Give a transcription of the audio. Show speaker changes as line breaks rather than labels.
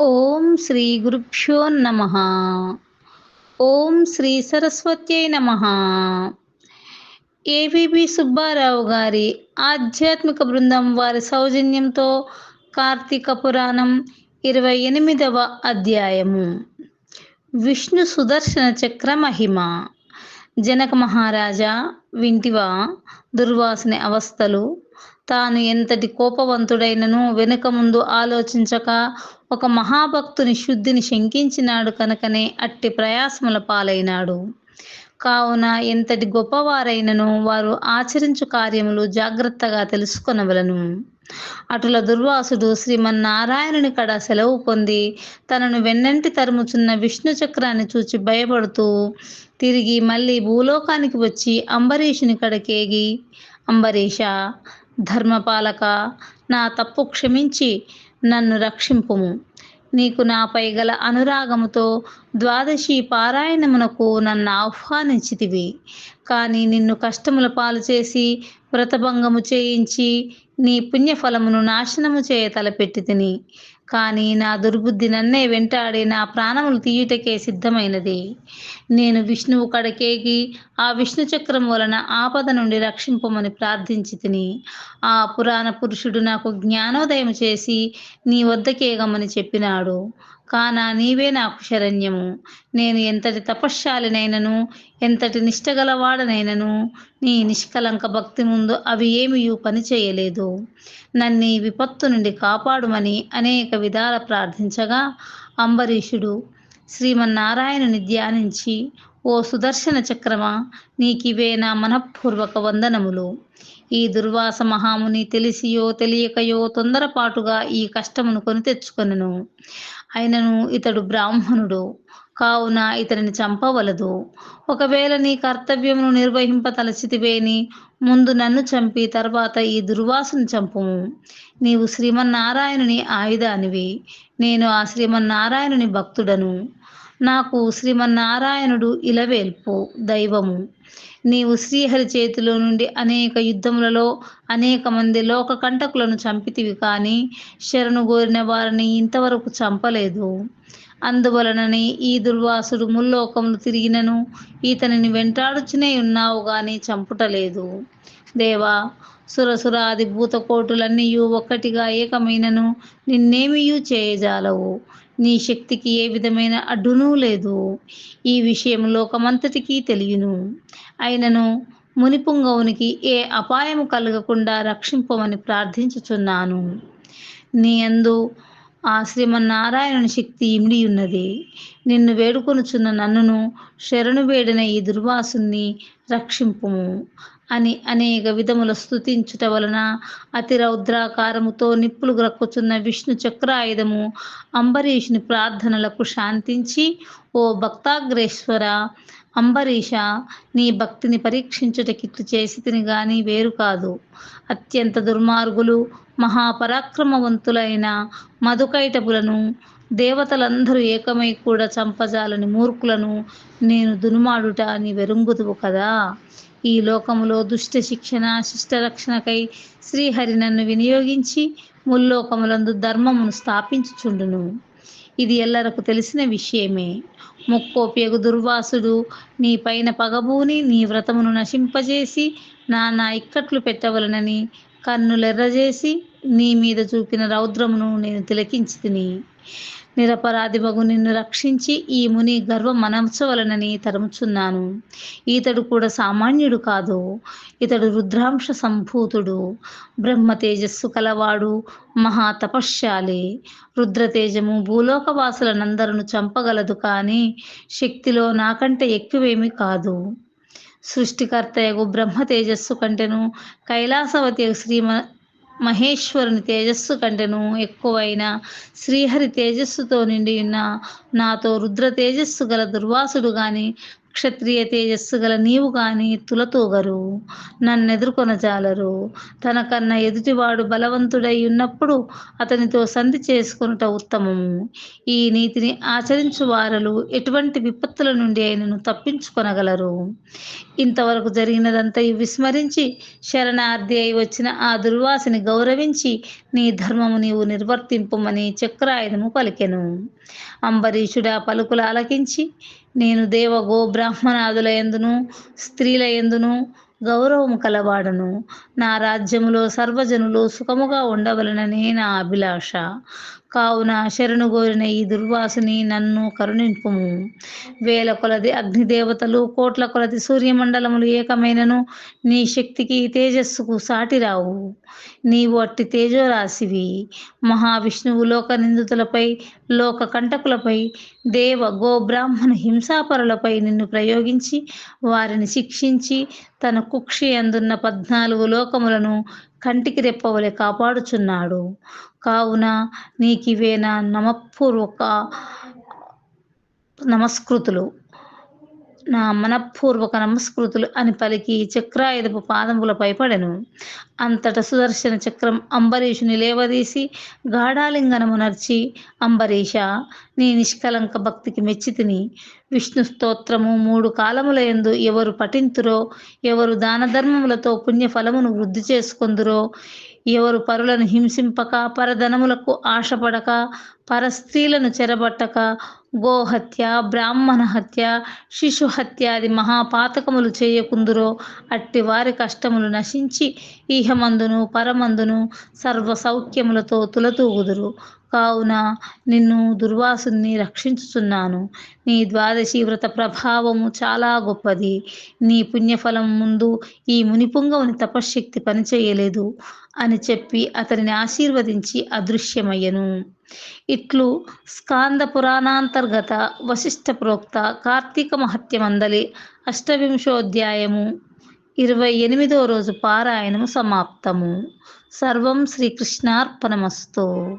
ఓం శ్రీ గురుభ్యో నమ. ఓం శ్రీ సరస్వత్యై నమ. ఏవిబి సుబ్బారావు గారి ఆధ్యాత్మిక బృందం వారి సౌజన్యంతో కార్తీక పురాణం ఇరవై ఎనిమిదవ అధ్యాయము. విష్ణు సుదర్శన చక్ర మహిమ. జనక మహారాజా వింటివా దుర్వాసుని అవస్థలు తాను ఎంతటి కోపవంతుడైనను వెనుక ముందు ఆలోచించక ఒక మహాభక్తుని శుద్ధిని శంకించినాడు కనుకనే అట్టి ప్రయాసముల పాలైనాడు. కావున ఎంతటి గొప్పవారైనను వారు ఆచరించు కార్యములు జాగ్రత్తగా తెలుసుకొనవలను. అటుల దుర్వాసుడు శ్రీమన్నారాయణుని కడ సెలవు పొంది తనను వెన్నంటి తరుముచున్న విష్ణు చక్రాన్ని చూచి భయపడుతూ తిరిగి మళ్ళీ భూలోకానికి వచ్చి అంబరీషుని కడకేగి అంబరీష ధర్మపాలక నా తప్పు క్షమించి నన్ను రక్షింపుము. నీకు నాపై గల అనురాగముతో ద్వాదశి పారాయణమునకు నన్ను ఆహ్వానించితివి. కానీ నిన్ను కష్టముల పాలు చేసి వ్రతభంగము చేయించి నీ పుణ్యఫలమును నాశనము చేయ తలపెట్టి తిని కానీ నా దుర్బుద్ధి నన్నే వెంటాడి నా ప్రాణములు తీయుటకే సిద్ధమైనది. నేను విష్ణువు కడకేగి ఆ విష్ణు చక్రం వలన ఆపద నుండి రక్షింపమని ప్రార్థించి తిని ఆ పురాణ పురుషుడు నాకు జ్ఞానోదయం చేసి నీ వద్దకేగమని చెప్పినాడు. కాన నీవే నాకు శరణ్యము. నేను ఎంతటి తపశ్శాలినైనను ఎంతటి నిష్టగలవాడనైనను నీ నిష్కలంక భక్తి ముందు అవి ఏమియు పని చేయలేదు. నన్ను విపత్తు నుండి కాపాడుమని అనేక విధాల ప్రార్థించగా అంబరీషుడు శ్రీమన్నారాయణుని ధ్యానించి ఓ సుదర్శన చక్రమా నీకివే నా మనఃపూర్వక వందనములు. ఈ దుర్వాస మహాముని తెలిసియో తెలియకయో తొందరపాటుగా ఈ కష్టమును కొని తెచ్చుకొనును. అయినను ఇతడు బ్రాహ్మణుడు. కావున ఇతనిని చంపవలదు. ఒకవేళ నీ కర్తవ్యమును నిర్వహింప తలచితివేని ముందు నన్ను చంపి తర్వాత ఈ దుర్వాసును చంపుము. నీవు శ్రీమన్నారాయణుని ఆయుధానివి. నేను ఆ శ్రీమన్నారాయణుని భక్తుడను. నాకు శ్రీమన్నారాయణుడు ఇలవేల్పు దైవము. నీవు శ్రీహరి చేతిలో నుండి అనేక యుద్ధములలో అనేక మంది లోక కంటకులను చంపితివి కానీ శరణు కోరిన వారిని ఇంతవరకు చంపలేదు. అందువలనని ఈ దుర్వాసుడు ముల్లోకములు తిరిగినను ఈతనిని వెంటాడుచునే ఉన్నావు గాని చంపుటలేదు. దేవా సురసురాది భూతకోటులన్నీయు ఒక్కటిగా ఏకమైనను నిన్నేమియూ చేయజాలవు? నీ శక్తికి ఏ విధమైన అడ్డునూ లేదు. ఈ విషయం లోకమంతటికీ తెలియను. అయినను మునిపుంగవునికి ఏ అపాయము కలగకుండా రక్షింపమని ప్రార్థించుచున్నాను. నీ అందు ఆ శ్రీమన్నారాయణుని శక్తి ఇమిడి ఉన్నది. నిన్ను వేడుకొనుచున్న నన్నును శరణు వేడిన ఈ దుర్వాసుని రక్షింపుము అని అనేక విధముల స్థుతించుట వలన అతి రౌద్రాకారముతో నిప్పులు గ్రక్కుచున్న విష్ణు చక్రాయుధము అంబరీషుని ప్రార్థనలకు శాంతించి ఓ భక్తాగ్రేశ్వర అంబరీష నీ భక్తిని పరీక్షించుటకిత్తు చేసి తిని గాని వేరు కాదు. అత్యంత దుర్మార్గులు మహాపరాక్రమవంతులైన మధుకైటపులను దేవతలందరూ ఏకమై కూడా చంపజాలని మూర్ఖులను నేను దునుమాడుట అని వెరుంగుదువు కదా. ఈ లోకములో దుష్ట శిక్షణ శిష్ట రక్షణకై శ్రీహరి నన్ను వినియోగించి ముల్లోకములందు ధర్మమును స్థాపించుచుండును. ఇది ఎల్లరకు తెలిసిన విషయమే. ముక్కోపేగు దుర్వాసుడు నీ పైన పగబూని నీ వ్రతమును నశింపజేసి నానా ఇక్కట్లు పెట్టవలనని కన్నులెర్రజేసి నీ మీద చూపిన రౌద్రమును నేను తిలకించి తిని. నిరపరాధి బగు నిన్ను రక్షించి ఈ ముని గర్వ మనర్చవలనని తరుముచున్నాను. ఈతడు కూడా సామాన్యుడు కాదు. ఇతడు రుద్రాంశ సంభూతుడు. బ్రహ్మ తేజస్సు కలవాడు మహా తపశ్శాలి. రుద్రతేజము భూలోకవాసులనందరను చంపగలదు కానీ శక్తిలో నాకంటే ఎక్కువేమీ కాదు. సృష్టికర్తయగు బ్రహ్మ తేజస్సు కంటేను కైలాసవతి శ్రీమ మహేశ్వరుని తేజస్సు కంటేను ఎక్కువైన శ్రీహరి తేజస్సుతో నిండి ఉన్న నాతో రుద్ర తేజస్సు గల దుర్వాసుడు గాని క్షత్రియ తేజస్సు గల నీవు కాని తులతూగరు నన్నెదుర్కొనజాలరు తనకన్నా ఎదుటివాడు బలవంతుడై ఉన్నప్పుడు అతనితో సంధి చేసుకునుట ఉత్తమము. ఈ నీతిని ఆచరించు వారలు ఎటువంటి విపత్తుల నుండి అయినను తప్పించుకొనగలరు. ఇంతవరకు జరిగినదంతా విస్మరించి శరణార్థి అయి వచ్చిన ఆ దుర్వాసిని గౌరవించి నీ ధర్మము నీవు నిర్వర్తింపుమని చక్రాయుధము పలికెను. అంబరీషుడా పలుకులు ఆలకించి నేను దేవగో బ్రాహ్మణాదుల ఎందును స్త్రీల ఎందును గౌరవము కలవాడను. నా రాజ్యములో సర్వజనులు సుఖముగా ఉండవలననే నా అభిలాష. కావున శరణు గోరిన ఈ దుర్వాసుని నన్ను కరుణింపుము. వేల కొలది అగ్నిదేవతలు కోట్ల కొలది సూర్యమండలములు ఏకమైనను నీ శక్తికి తేజస్సుకు సాటి రావు నీవు అట్టి తేజోరాశివి. మహావిష్ణువు లోక నిందితులపై లోక కంటకులపై దేవ గోబ్రాహ్మణ హింసాపరులపై నిన్ను ప్రయోగించి వారిని శిక్షించి తన కుక్షి అందున్న పద్నాలుగు లోకములను కంటికి రెప్పవలె కాపాడుచున్నాడు. కావున నీకివే నా నమపూర్వక నమస్కృతులు. నా మనపూర్వక నమస్కృతులు అని పలికి చక్రాయుధపు పాదములపై పడెను. అంతట సుదర్శన చక్రం అంబరీషుని లేవదీసి గాఢాలింగనమునర్చి అంబరీష నీ నిష్కలంక భక్తికి మెచ్చితిని విష్ణు స్తోత్రము మూడు కాలముల యందు ఎవరు పఠింతురో ఎవరు దాన ధర్మములతో పుణ్యఫలమును వృద్ధి చేసుకొందురో ఎవరు పరులను హింసింపక పరధనములకు ఆశపడక పరస్త్రీలను చెరబట్టక గోహత్య బ్రాహ్మణ హత్య శిశు హత్యాది మహాపాతకములు చేయకుందురో అట్టి వారి కష్టములు నశించి ఈహమందును పరమందును సర్వ సౌఖ్యములతో తులతూగుదురు. కావున నిన్ను దుర్వాసుని రక్షించుచున్నాను. నీ ద్వాదశి వ్రత ప్రభావము చాలా గొప్పది. నీ పుణ్యఫలం ముందు ఈ మునిపుంగవుని తపశ్శక్తి పనిచేయలేదు అని చెప్పి అతనిని ఆశీర్వదించి అదృశ్యమయ్యను. ఇట్లు స్కాంద పురాణాంతర్గత వశిష్ఠ ప్రోక్త కార్తీక మహత్యమందలి అష్టవింశోధ్యాయము ఇరవై ఎనిమిదో రోజు పారాయణము సమాప్తము. సర్వం శ్రీకృష్ణార్పణమస్తు.